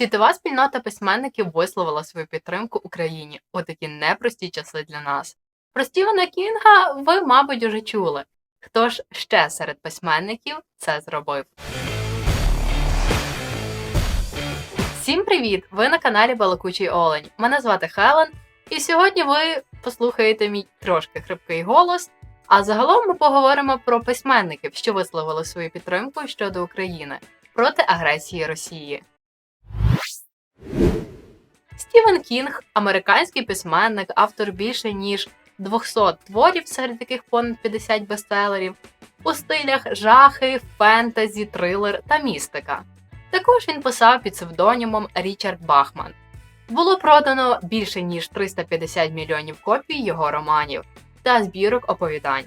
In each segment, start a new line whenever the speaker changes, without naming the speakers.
Світова спільнота письменників висловила свою підтримку Україні у такі непрості часи для нас. Про Стівена Кінга ви, мабуть, уже чули. Хто ж ще серед письменників це зробив? Всім привіт! Ви на каналі Балакучий Олень. Мене звати Хелен, і сьогодні ви послухаєте мій трошки хрипкий голос. А загалом ми поговоримо про письменників, що висловили свою підтримку щодо України проти агресії Росії. Стівен Кінг, американський письменник, автор більше ніж 200 творів, серед яких понад 50 бестселерів, у стилях жахи, фентезі, трилер та містика. Також він писав під псевдонімом Річард Бахман. Було продано більше ніж 350 мільйонів копій його романів та збірок оповідань.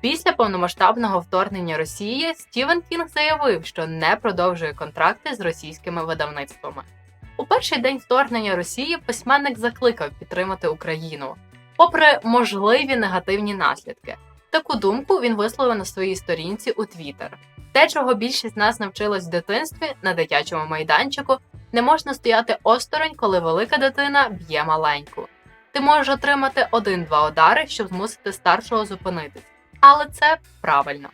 Після повномасштабного вторгнення Росії Стівен Кінг заявив, що не продовжує контракти з російськими видавництвами. У перший день вторгнення Росії письменник закликав підтримати Україну, попри можливі негативні наслідки. Таку думку він висловив на своїй сторінці у Твіттер. Те, чого більшість нас навчилась в дитинстві на дитячому майданчику, не можна стояти осторонь, коли велика дитина б'є маленьку. Ти можеш отримати один-два удари, щоб змусити старшого зупинитись. Але це правильно.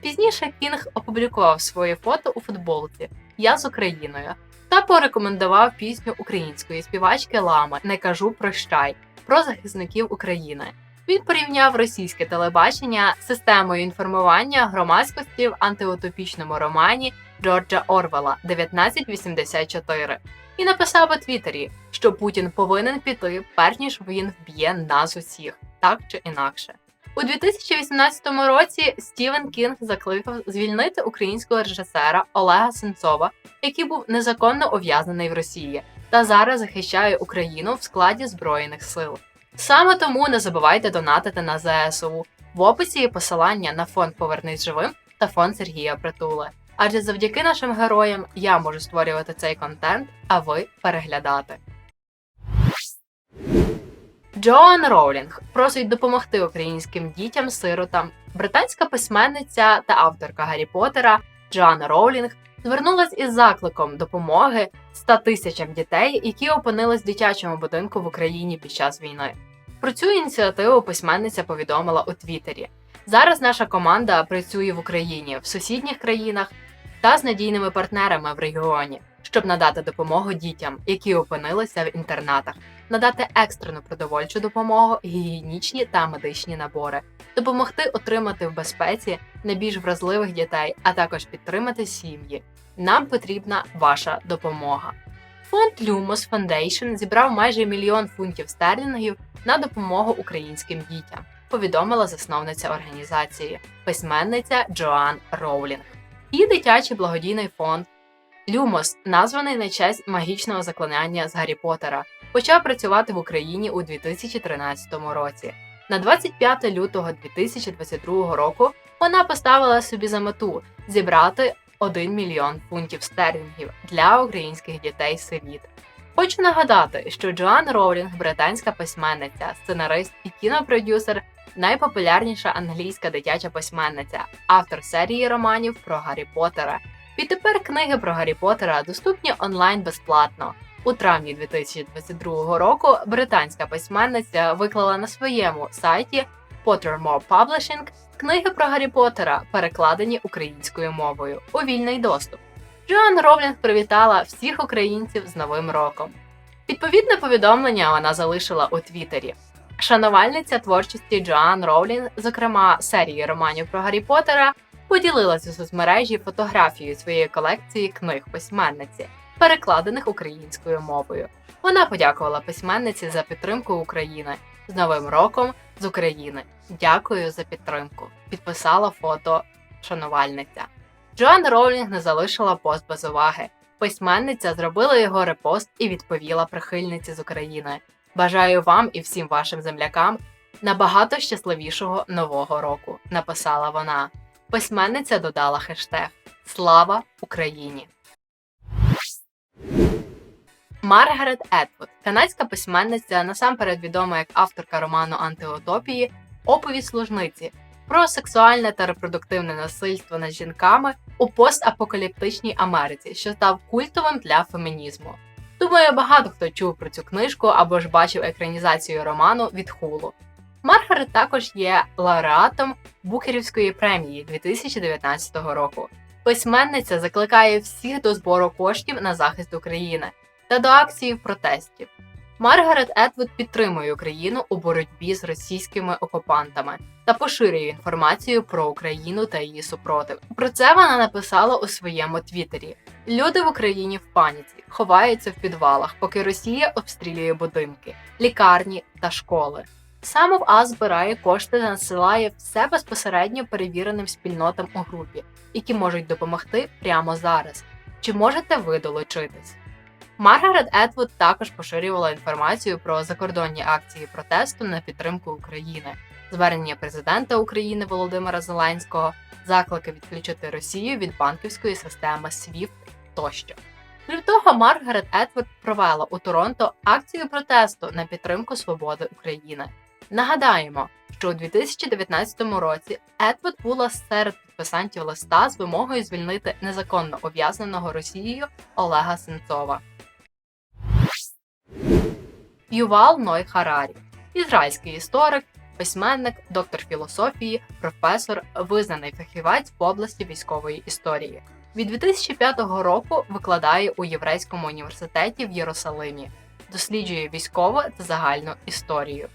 Пізніше Кінг опублікував своє фото у футболці Я з Україною та порекомендував пісню української співачки Лами Не кажу прощай про захисників України. Він порівняв російське телебачення з системою інформування громадськості в антиутопічному романі Джорджа Орвела 1984 і написав у Твіттері, що Путін повинен піти, перш ніж він вб'є нас усіх, так чи інакше. У 2018 році Стівен Кінг закликав звільнити українського режисера Олега Сенцова, який був незаконно ув'язнений в Росії, та зараз захищає Україну в складі Збройних сил. Саме тому не забувайте донатити на ЗСУ. В описі є посилання на фонд Повернись живим та фонд Сергія Притули. Адже завдяки нашим героям я можу створювати цей контент, а ви переглядати. Джоан Роулінг просить допомогти українським дітям-сиротам. Британська письменниця та авторка Гаррі Поттера Джоан Роулінг звернулась із закликом допомоги 100 тисячам дітей, які опинились в дитячому будинку в Україні під час війни. Про цю ініціативу письменниця повідомила у Твіттері. Зараз наша команда працює в Україні, в сусідніх країнах та з надійними партнерами в регіоні, щоб надати допомогу дітям, які опинилися в інтернатах, надати екстрену продовольчу допомогу, гігієнічні та медичні набори, допомогти отримати в безпеці найбільш вразливих дітей, а також підтримати сім'ї. Нам потрібна ваша допомога. Фонд Lumos Foundation зібрав майже мільйон фунтів стерлінгів на допомогу українським дітям. Повідомила засновниця організації, письменниця Джоан Роулінг. І дитячий благодійний фонд Люмос, названий на честь магічного заклинання з Гаррі Поттера, почав працювати в Україні у 2013 році. На 25 лютого 2022 року вона поставила собі за мету зібрати 1 мільйон фунтів стерлінгів для українських дітей-сиріт. Хочу нагадати, що Джоан Роулінг, британська письменниця, сценарист і кінопродюсер, найпопулярніша англійська дитяча письменниця, автор серії романів про Гаррі Поттера. Відтепер книги про Гаррі Поттера доступні онлайн безплатно. У травні 2022 року британська письменниця виклала на своєму сайті Pottermore Publishing книги про Гаррі Поттера, перекладені українською мовою у вільний доступ. Джоан Ровлінг привітала всіх українців з Новим роком. Відповідне повідомлення вона залишила у Твіттері. Шанувальниця творчості Джоан Роулінг, зокрема серії романів про Гаррі Поттера, поділилася у соцмережі фотографією своєї колекції книг письменниці, перекладених українською мовою. Вона подякувала письменниці за підтримку України з Новим роком з України. Дякую за підтримку. Підписала фото шанувальниця. Джоан Роулінг не залишила пост без уваги. Письменниця зробила його репост і відповіла прихильниці з України. Бажаю вам і всім вашим землякам набагато щасливішого нового року. Написала вона. Письменниця додала хештег Слава Україні. Маргарет Етвуд, канадська письменниця, насамперед відома як авторка роману Антиутопії, оповідь служниці про сексуальне та репродуктивне насильство над жінками у постапокаліптичній Америці, що став культовим для фемінізму. Думаю, багато хто чув про цю книжку або ж бачив екранізацію роману від Хулу. Маргарет також є лауреатом Букерівської премії 2019 року. Письменниця закликає всіх до збору коштів на захист України та до акції протестів. Маргарет Етвуд підтримує Україну у боротьбі з російськими окупантами та поширює інформацію про Україну та її супротив. Про це вона написала у своєму твіттері. Люди в Україні в паніці ховаються в підвалах, поки Росія обстрілює будинки, лікарні та школи. Саме А збирає кошти та насилає все безпосередньо перевіреним спільнотам у групі, які можуть допомогти прямо зараз. Чи можете ви долучитись? Маргарет Етвуд також поширювала інформацію про закордонні акції протесту на підтримку України, звернення президента України Володимира Зеленського, заклики відключити Росію від банківської системи SWIFT тощо. Крім того, Маргарет Етвуд провела у Торонто акцію протесту на підтримку свободи України. Нагадаємо, що у 2019 році Етвуд була серед підписантів листа з вимогою звільнити незаконно ув'язненого Росією Олега Сенцова. Ювал Ной Харарі, ізраїльський історик, письменник, доктор філософії, професор, визнаний фахівець в області військової історії. Від 2005 року викладає у Єврейському університеті в Єрусалимі, досліджує військову та загальну історію.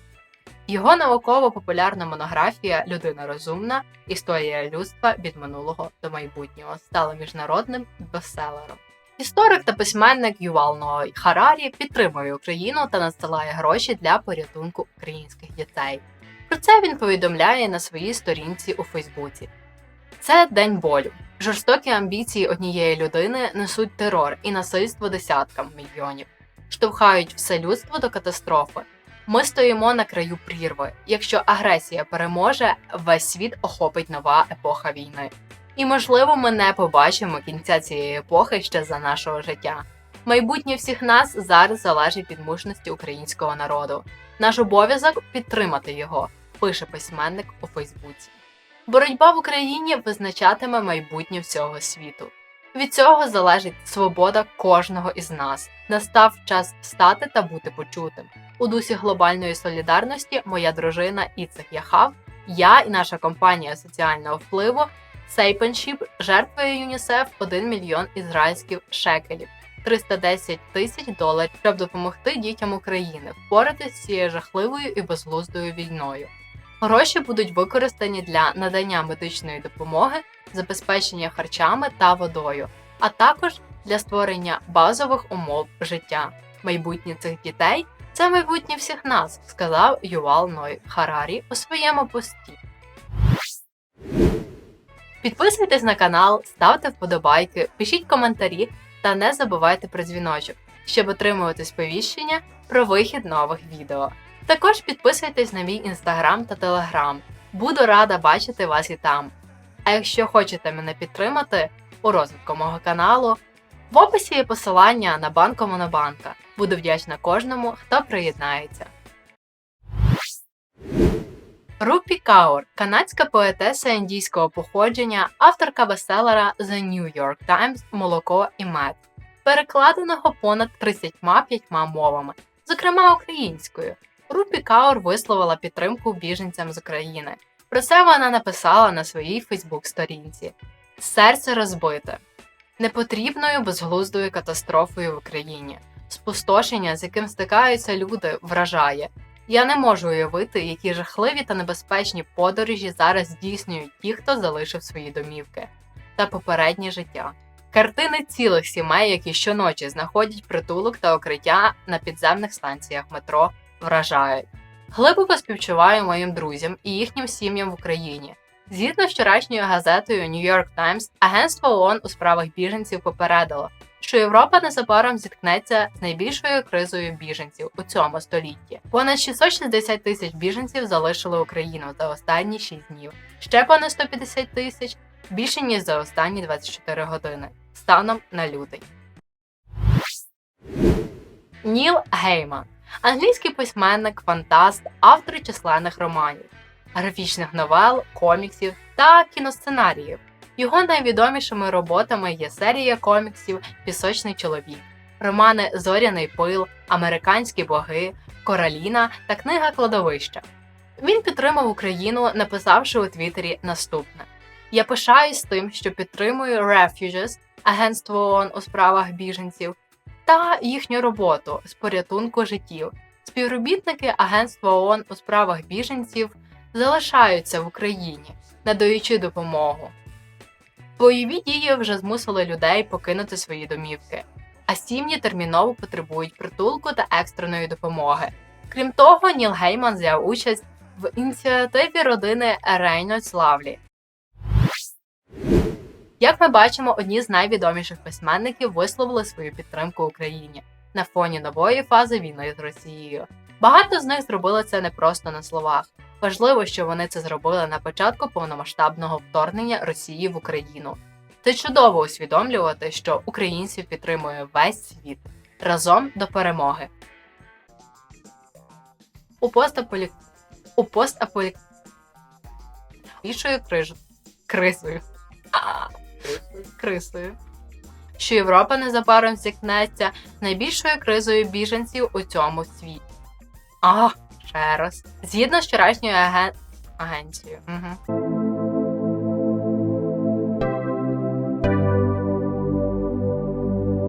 Його науково-популярна монографія Людина розумна. Історія людства від минулого до майбутнього стала міжнародним бестселером. Історик та письменник Ювал Ной Харарі підтримує Україну та надсилає гроші для порятунку українських дітей. Про це він повідомляє на своїй сторінці у Фейсбуці. Це день болю. Жорстокі амбіції однієї людини несуть терор і насильство десяткам мільйонів, штовхають все людство до катастрофи. Ми стоїмо на краю прірви. Якщо агресія переможе, весь світ охопить нова епоха війни. І, можливо, ми не побачимо кінця цієї епохи ще за нашого життя. Майбутнє всіх нас зараз залежить від мужності українського народу. Наш обов'язок підтримати його, пише письменник у Фейсбуці. Боротьба в Україні визначатиме майбутнє всього світу. Від цього залежить свобода кожного із нас. Настав час встати та бути почутим. У дусі глобальної солідарності моя дружина Іцех Яхав, я і наша компанія соціального впливу Сейпеншіп жертвує ЮНІСЕФ 1 мільйон ізраїльських шекелів, 310 тисяч доларів, щоб допомогти дітям України впоратися з цією жахливою і безглуздою війною. Гроші будуть використані для надання медичної допомоги, забезпечення харчами та водою, а також для створення базових умов життя. Майбутнє цих дітей це майбутнє всіх нас, сказав Ювал Ной Харарі у своєму пості. Підписуйтесь на канал, ставте вподобайки, пишіть коментарі та не забувайте про дзвіночок, щоб отримувати сповіщення про вихід нових відео. Також підписуйтесь на мій інстаграм та телеграм. Буду рада бачити вас і там. А якщо хочете мене підтримати у розвитку мого каналу, в описі є посилання на банку Монобанка. Буду вдячна кожному, хто приєднається. Рупі Каур, канадська поетеса індійського походження, авторка бестселера The New York Times Молоко і мед, перекладеного понад 35 мовами, зокрема українською. Рупі Каур висловила підтримку біженцям з України. Про це вона написала на своїй Фейсбук-сторінці: Серце розбите непотрібною безглуздою катастрофою в Україні. Спустошення, з яким стикаються люди, вражає. Я не можу уявити, які жахливі та небезпечні подорожі зараз здійснюють ті, хто залишив свої домівки та попереднє життя. Картини цілих сімей, які щоночі знаходять притулок та укриття на підземних станціях метро, вражають. Глибоко співчуваю моїм друзям і їхнім сім'ям в Україні. Згідно з вчорашньою газетою New York Times, агентство ООН у справах біженців попередило, що Європа незабаром зіткнеться з найбільшою кризою біженців у цьому столітті. Понад 660 тисяч біженців залишили Україну за останні 6 днів. Ще понад 150 тисяч більше ніж за останні 24 години станом на лютий. Ніл Гейман англійський письменник, фантаст, автор численних романів, графічних новел, коміксів та кіносценаріїв. Його найвідомішими роботами є серія коміксів Пісочний чоловік, романи Зоряний пил, Американські боги, Кораліна та книга Кладовища. Він підтримав Україну, написавши у Твіттері наступне: Я пишаюсь тим, що підтримую Refugees, агентство ООН у справах біженців, та їхню роботу з порятунку життів. Співробітники Агентства ООН у справах біженців залишаються в Україні, надаючи допомогу. Бойові дії вже змусили людей покинути свої домівки, а сім'ї терміново потребують притулку та екстреної допомоги. Крім того, Ніл Гейман взяв участь в ініціативі родини Рейнольдс Лавлі. Як ми бачимо, одні з найвідоміших письменників висловили свою підтримку Україні на фоні нової фази війни з Росією. Багато з них зробили це не просто на словах. Важливо, що вони це зробили на початку повномасштабного вторгнення Росії в Україну. Це чудово усвідомлювати, що українців підтримує весь світ разом до перемоги. У постаполі... у постаполі... більшою криж... крисою. Що Європа незабаром зіткнеться найбільшою кризою біженців у цьому світі. А, ще раз. Згідно з вчорашньою аген... агенцією. Угу.